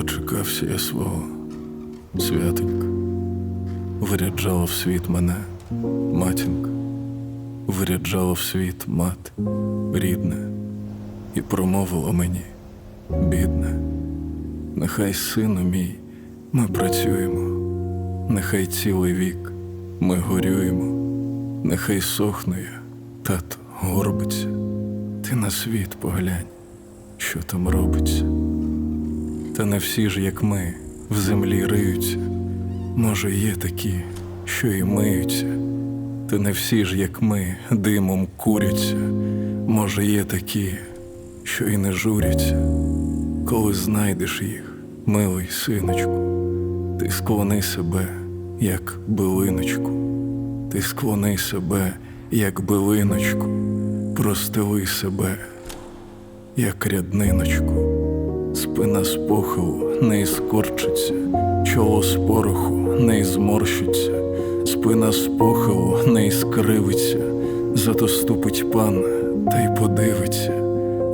Дочекався я свого святенька, виряджала в світ мене матінка, виряджала в світ мати рідне, і промовила мені, бідне, нехай сину мій, ми працюємо, нехай цілий вік ми горюємо, нехай сохну я, тато горбиться, ти на світ поглянь, що там робиться. Та не всі ж, як ми, в землі риються. Може, є такі, що і миються, та не всі ж, як ми, димом куряться. Може, є такі, що і не журяться. Коли знайдеш їх, милий синочку, ти склони себе, як билиночку, ти склони себе, як билиночку, простили себе, як рядниночку. Спина з похилу не іскорчиться, чоло з пороху не зморщиться, спина з похилу не іскривиться, зато ступить пан та й подивиться,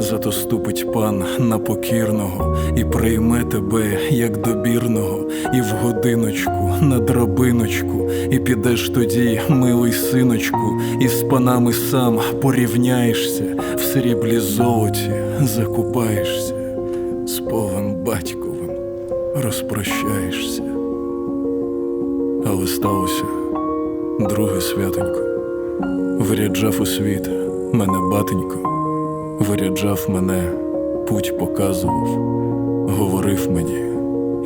зато ступить пан на покірного і прийме тебе, як добірного, і в годиночку на драбиночку, і підеш тоді, милий синочку, і з панами сам порівняєшся, в сріблі золоті закупаєшся з полем батьковим розпрощаєшся. Але сталося друге святонько. Виряджав у світ мене батенько, виряджав мене, путь показував, говорив мені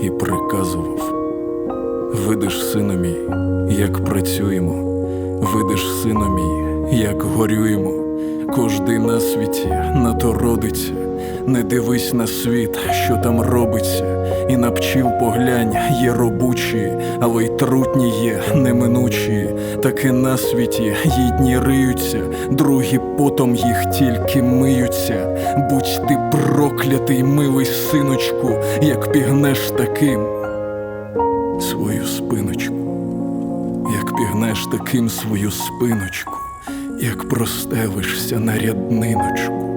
і приказував. Видиш, сину мій, як працюємо, видиш, сину мій, як горюємо, кожний на світі на то родиться, не дивись на світ, що там робиться, і на пчіл поглянь є робучі, але й трутні є неминучі, таки на світі їй дні риються, другі потом їх тільки миються. Будь ти проклятий, милий синочку, як пігнеш таким свою спиночку, як пігнеш таким свою спиночку, як простелишся на рядниночку,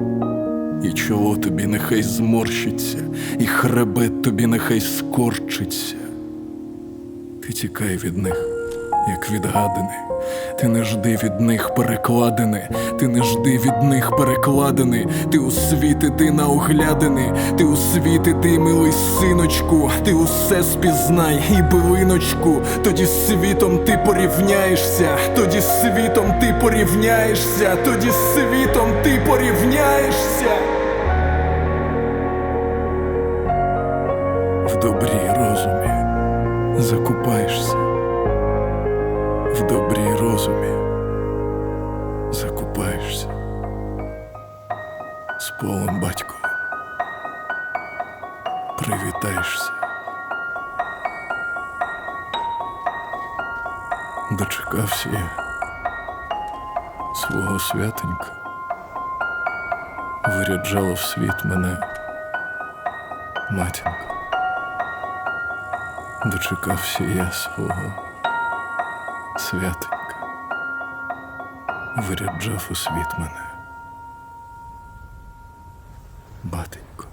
і чоло тобі нехай зморщиться, і хребет тобі нехай скорчиться. Ти тікай від них, як від гадини, ти не жди від них перекладини, ти не жди від них перекладини, ти у світ іди на оглядини, ти у світ іди, милий синочку, ти усе спізнай і билиночку, тоді з світом ти порівняєшся, тоді з світом ти порівняєшся, тоді з світом ти порівняєшся. В добрій розумі. Закупаєшся, в добрій розумі. Закупаєшся. З полем батьковим привітаєшся. Дочекався я свого святенька, виряджала в світ мене матінка. Дочекався я свого святенька, виряджав у світ мене. Батенько.